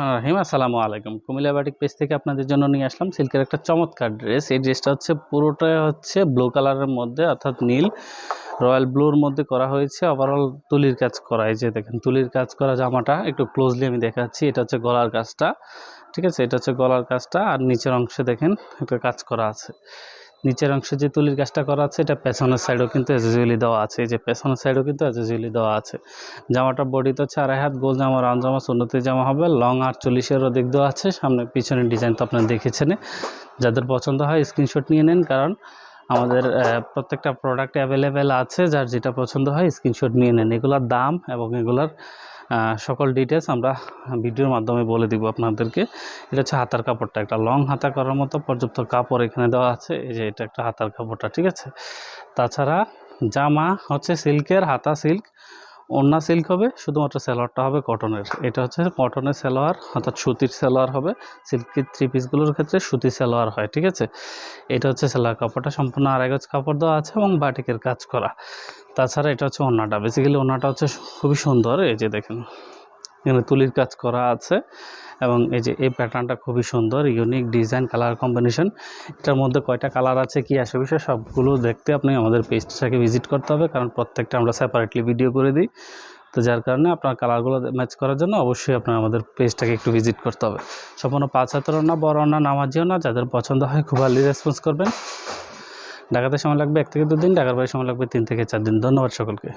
রহিম, আসসালামু আলাইকুম। Comilla batik page থেকে আপনাদের জন্য নিয়ে আসলাম সিল্কের একটা চমৎকার ড্রেস এই ড্রেসটা হচ্ছে পুরোটাই হচ্ছে ব্লু কালারের মধ্যে, অর্থাৎ নীল। রয়্যাল ব্লুর মধ্যে করা হয়েছে। ওভারঅল তুলির কাজ করা, এই যে দেখেন, তুলির কাজ করা জামাটা। একটু ক্লোজলি আমি দেখাচ্ছি, এটা হচ্ছে গলার কাজটা। ঠিক আছে, এটা হচ্ছে গলার কাজটা। আর নিচের অংশে দেখেন, একটা কাজ করা আছে। নিচের অংশে যে তুলির কাজটা করা আছে, এটা পেছনের সাইডেও কিন্তু এজেজুয়ালি দেওয়া আছে। এই যে পেছনের সাইডেও কিন্তু এজেজুয়ালি দেওয়া আছে। জামাটা বডিতে হচ্ছে আড়াই হাত, গোল জামা রান জামা, সুন্নতি জামা হবে। লং আর চল্লিশেরও দিক দেওয়া আছে। সামনে পিছনের ডিজাইন তো আপনারা দেখেছেন। যাদের পছন্দ হয় স্ক্রিনশট নিয়ে নেন, কারণ আমাদের প্রত্যেকটা প্রোডাক্ট অ্যাভেলেবেল আছে। যার যেটা পছন্দ হয় স্ক্রিনশট নিয়ে নেন। এগুলোর দাম এবং এগুলার সকল ডিটেলস আমরা ভিডিওর মাধ্যমে বলে দিব আপনাদেরকে। এটা হচ্ছে হাতার কাপড়টা। একটা লং হাতা করার মতো পর্যাপ্ত কাপড় এখানে দেওয়া আছে। এই যে এটা একটা হাতার কাপড়টা, ঠিক আছে? তাছাড়া জামা হচ্ছে সিল্কের, হাতা সিল্ক, ওড়না সিল্ক হবে, শুধুমাত্র সালোয়ারটা হবে কটনের এটা হচ্ছে কটনের সালোয়ার, অর্থাৎ সুতির সালোয়ার হবে। সিল্কের থ্রি পিসগুলোর ক্ষেত্রে সুতির সালোয়ার হয়, ঠিক আছে? এটা হচ্ছে সালোয়ার কাপড়টা। সম্পূর্ণ আড়াই গজ কাপড় দেওয়া আছে এবং বাটিকের কাজ করা। তাছাড়া এটা হচ্ছে ওনাটা বেসিক্যালি ওনাটা হচ্ছে খুবই সুন্দর, এই যে দেখেন। এখানে তুলির কাজ করা আছে এবং এই যে এই প্যাটার্নটা খুবই সুন্দর ইউনিক ডিজাইন কালার কম্বিনেশন এটার মধ্যে কয়টা কালার আছে, কি আসে বিষয় সবগুলো দেখতে আপনি আমাদের পেজটাকে ভিজিট করতে হবে, কারণ প্রত্যেকটা আমরা সেপারেটলি ভিডিও করে দিই। তো যার কারণে আপনার কালারগুলো ম্যাচ করার জন্য অবশ্যই আপনার আমাদের পেজটাকে একটু ভিজিট করতে হবে। সম্পূর্ণ পাঁচ হাতের না বড় না নামাজিও না যাদের পছন্দ হয় খুব আর্লি রেসপন্স করবেন। ঢাকাতে সময় লাগবে এক থেকে দুদিন ঢাকার বাইরে সময় লাগবে তিন থেকে চার দিন। ধন্যবাদ সকলকে।